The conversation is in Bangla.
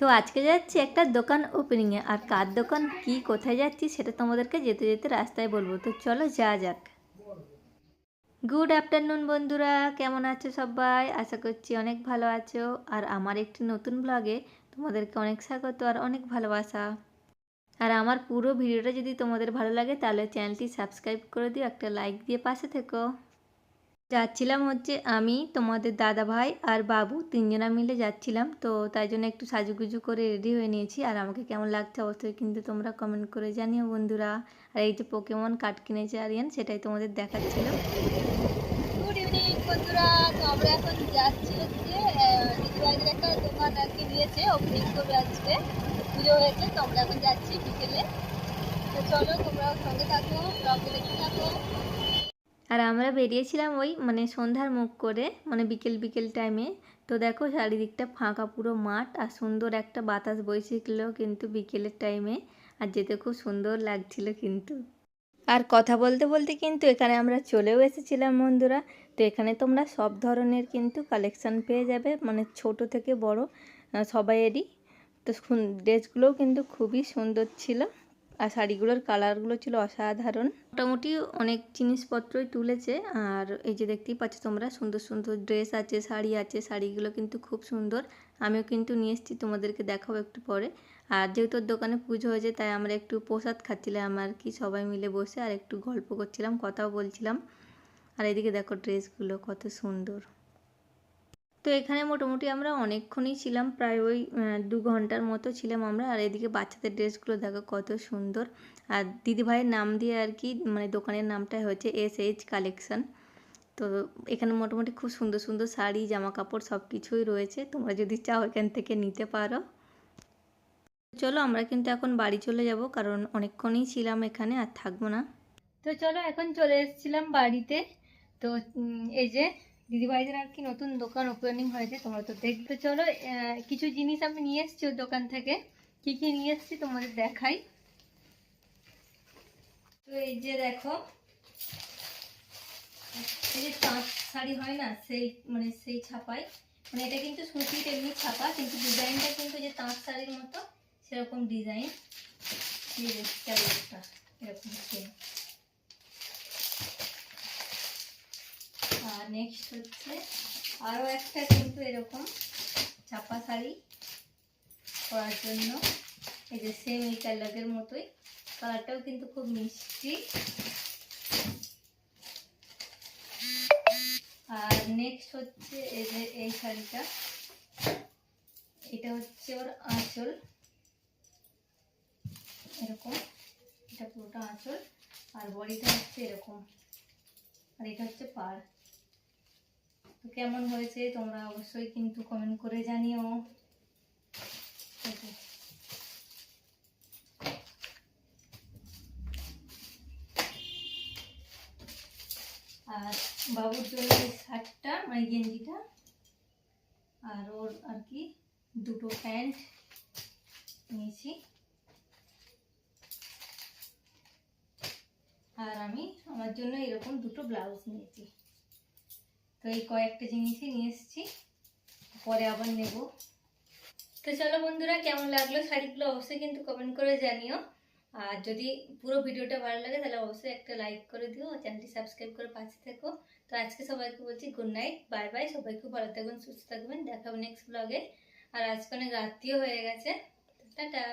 তো আজকে যাচ্ছি একটা দোকান ওপেনিংয়ে আর কার দোকান, কি, কোথায় যাচ্ছি সেটা তোমাদেরকে যেতে যেতে রাস্তায় বলব। তো চলো যা যাক। গুড আফটারনুন বন্ধুরা, কেমন আছো সবাই? আশা করছি অনেক ভালো আছো। আর আমার একটি নতুন ব্লগে তোমাদেরকে অনেক স্বাগত আর অনেক ভালোবাসা। আর আমার পুরো ভিডিওটা যদি তোমাদের ভালো লাগে তাহলে চ্যানেলটি সাবস্ক্রাইব করে দিও, একটা লাইক দিয়ে পাশে থেকো। যাচ্ছিলাম হচ্ছে আমি, তোমাদের দাদা ভাই আর বাবু তিনজনা মিলে যাচ্ছিলাম। তো তাই জন্য একটু সাজুগুজু করে রেডি হয়ে নিয়েছি। আর আমাকে কেমন লাগছে অবশ্যই কিন্তু তোমরা কমেন্ট করে জানিও বন্ধুরা। আর এই যে পোকেমন কার্ড কিনেছে আরিয়ান সেটাই তোমাদের দেখাচ্ছিল। চলো তোমরাও সঙ্গে থাকো থাকো। আর আমরা বেরিয়েছিলাম ওই মানে সন্ধ্যার মুখ করে মানে বিকেল বিকেল টাইমে তো দেখো চারিদিকটা ফাঁকা, পুরো মাঠ আর সুন্দর একটা বাতাস বইছিল কিন্তু বিকেলের টাইমে আর যেতে খুব সুন্দর লাগছিল কিন্তু। আর কথা বলতে বলতে কিন্তু এখানে আমরা চলেও এসেছিলাম বন্ধুরা। তো এখানে তোমরা সব ধরনের কিন্তু কালেকশান পেয়ে যাবে মানে ছোট থেকে বড় সবাইয়েরই। তো ড্রেসগুলোও কিন্তু খুবই সুন্দর ছিল। আর শাড়িগুলোর কালারগুলো ছিল অসাধারণ। মোটামুটি অনেক জিনিসপত্রই তুলেছে। আর এই যে দেখতেই পাচ্ছ তোমরা, সুন্দর সুন্দর ড্রেস আছে, শাড়ি আছে, শাড়িগুলো কিন্তু খুব সুন্দর। আমিও কিন্তু নিয়ে এসেছি, তোমাদেরকে দেখাবো একটু পরে। আর যেহেতু দোকানে পুজো হয়েছে, তাই আমরা একটু প্রসাদ খাচ্ছিলাম আর কি, সবাই মিলে বসে আর একটু গল্প করছিলাম, কথাও বলছিলাম। আর এদিকে দেখো ড্রেসগুলো কত সুন্দর। তো এখানে মোটামুটি আমরা অনেকক্ষণই ছিলাম, প্রায় ওই দু ঘণ্টার মতো ছিলাম আমরা। আর এদিকে বাচ্চাদের ড্রেসগুলো দেখো কত সুন্দর। আর দিদিভাইয়ের নাম দিয়ে আর কি মানে দোকানের নামটাই হচ্ছে এস এইচ কালেকশন। তো এখানে মোটামুটি খুব সুন্দর সুন্দর শাড়ি জামা কাপড় সব কিছুই রয়েছে। তোমরা যদি চাও এখান থেকে নিতে পারো। চলো আমরা কিন্তু এখন বাড়ি চলে যাব, কারণ অনেকক্ষণই ছিলাম এখানে আর থাকব না। তো চলো এখন চলে এসেছিলাম বাড়িতে। তো এই যে দিদিভাইদের আর কি নতুন দোকান ওপেনিং হয়েছে, তোমরা তো দেখতে চলো। কিছু জিনিস আমি নিয়ে এসেছি ওর দোকান থেকে। কি কি নিয়ে এসেছি তোমাদের দেখাই। তো এই যে দেখো, এই যে তাঁত শাড়ি হয় না, সেই মানে সেই ছাপাই। মানে এটা কিন্তু সুতির এমনি ছাপা, কিন্তু ডিজাইনটা কিন্তু যে তাঁত শাড়ির মতো, সেরকম ডিজাইন। এরকম নেক্সট হচ্ছে আরও একটা কিন্তু এরকম ছাপা শাড়ি পরার জন্য। এই যে সেম এই কালারের মতোই। কালারটাও কিন্তু খুব মিষ্টি। আর নেক্সট হচ্ছে এই যে এই শাড়িটা। এটা হচ্ছে ওর আঁচল। এরকম। এটা পুরোটা আঁচল। আর বডিটা হচ্ছে এরকম। আর এটা হচ্ছে পাড়। তো কেমন হয়েছে তোমরা অবশ্যই কিন্তু কমেন্ট করে জানিও। আর বাবুর জন্য শার্টটা মানে গেঞ্জিটা, আর ওর আর কি দুটো প্যান্ট নিয়েছি। আর আমি আমার জন্য এরকম দুটো ব্লাউজ নিয়েছি। তো এই কয়েকটা জিনিসই নিয়ে এসেছি। পরে আবার নেব। তো চলো বন্ধুরা, কেমন লাগল শাড়িগুলো অবশ্যই কিন্তু কমেন্ট করে জানিও। আর যদি পুরো ভিডিওটা ভালো লাগে, তাহলে অবশ্যই একটা লাইক করে দিও চ্যানেলটি সাবস্ক্রাইব করে পাশে থেকো। তো আজকে সবাইকে বলছি গুড নাইট বাই বাই সবাই খুব ভালো থাকবেন, সুস্থ থাকবেন দেখাবো নেক্সট ব্লগে আর আজকে অনেক রাত্রিও হয়ে গেছে। টাটা।